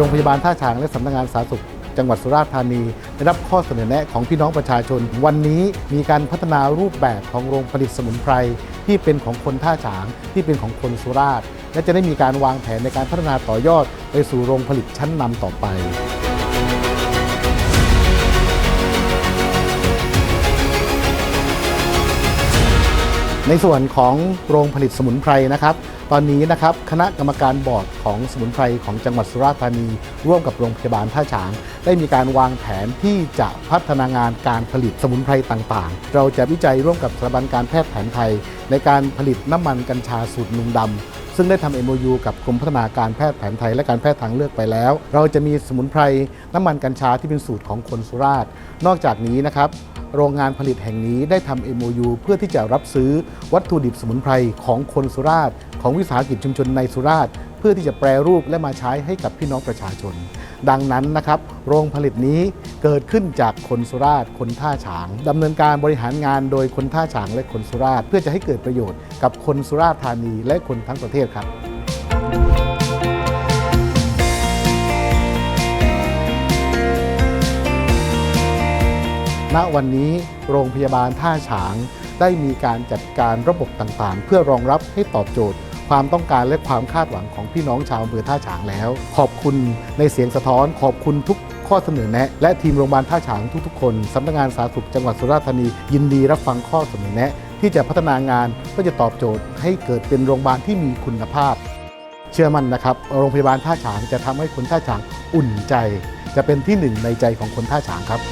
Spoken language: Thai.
โรงพยาบาลท่าฉางและสำนักงานสาธารณสุขจังหวัดสุราษฎร์ธานีได้รับข้อเสนอแนะของพี่น้องประชาชน วันนี้มีการพัฒนารูปแบบของโรงผลิตสมุนไพรที่เป็นของคนท่าฉางที่เป็นของคนสุราษฎร์และจะได้มีการวางแผนในการพัฒนาต่อยอด ไปสู่โรงผลิตชั้นนำต่อไป ในส่วนของโรงผลิตสมุนไพรนะครับ ตอนนี้นะครับคณะกรรมการบอร์ดของสมุนไพรของจังหวัดสุราษฎร์ธานี ร่วมกับโรงพยาบาลท่าฉาง ได้มีการวางแผนที่จะพัฒนางานการผลิตสมุนไพรต่างๆ เราจะวิจัยร่วมกับสถาบันการแพทย์แผนไทย ในการผลิตน้ำมันกัญชาสูตรนุ่งดำซึ่งได้ทำ MOU กับกรมพัฒนาการแพทย์แผนไทยและการแพทย์ทางเลือกไปแล้ว เราจะมีสมุนไพรน้ำมันกัญชาที่เป็นสูตรของคนสุราษฎร์นอกจากนี้นะครับ โรงงานผลิตแห่งนี้ได้ทำ MOU เพื่อที่จะรับซื้อวัตถุดิบสมุนไพรของคนสุราษฎร์ของวิสาหกิจชุมชนในสุราษฎร์เพื่อที่จะแปรรูปและมาใช้ให้กับพี่น้องประชาชน ดังนั้นนะครับ โรงผลิตนี้เกิดขึ้นจากคนสุราษฎร์คนท่าฉางดำเนินการบริหารงานโดยคนท่าฉางและคนสุราษฎร์เพื่อจะให้เกิดประโยชน์กับคนสุราษฎร์ธานีและคนทั้งประเทศครับ ณวันนี้โรงพยาบาลท่าฉาง ได้มีการจัดการระบบต่างๆ เพื่อรองรับให้ตอบโจทย์ ความต้องการและความคาดหวังของพี่น้องชาวอำเภอท่าฉางแล้ว ขอบคุณในเสียงสะท้อน ขอบคุณทุกข้อเสนอแนะและทีมโรงพยาบาลท่าฉางทุกๆคนสำนักงานสาธารณสุขจังหวัดสุราษฎร์ธานียินดีรับฟังข้อเสนอแนะ ที่จะพัฒนางานเพื่อจะตอบโจทย์ ให้เกิดเป็นโรงพยาบาลที่มีคุณภาพ เชื่อมั่นนะครับ โรงพยาบาลท่าฉางจะทำให้คนท่าฉางอุ่นใจ จะเป็นที่หนึ่งในใจของคนท่าฉางครับ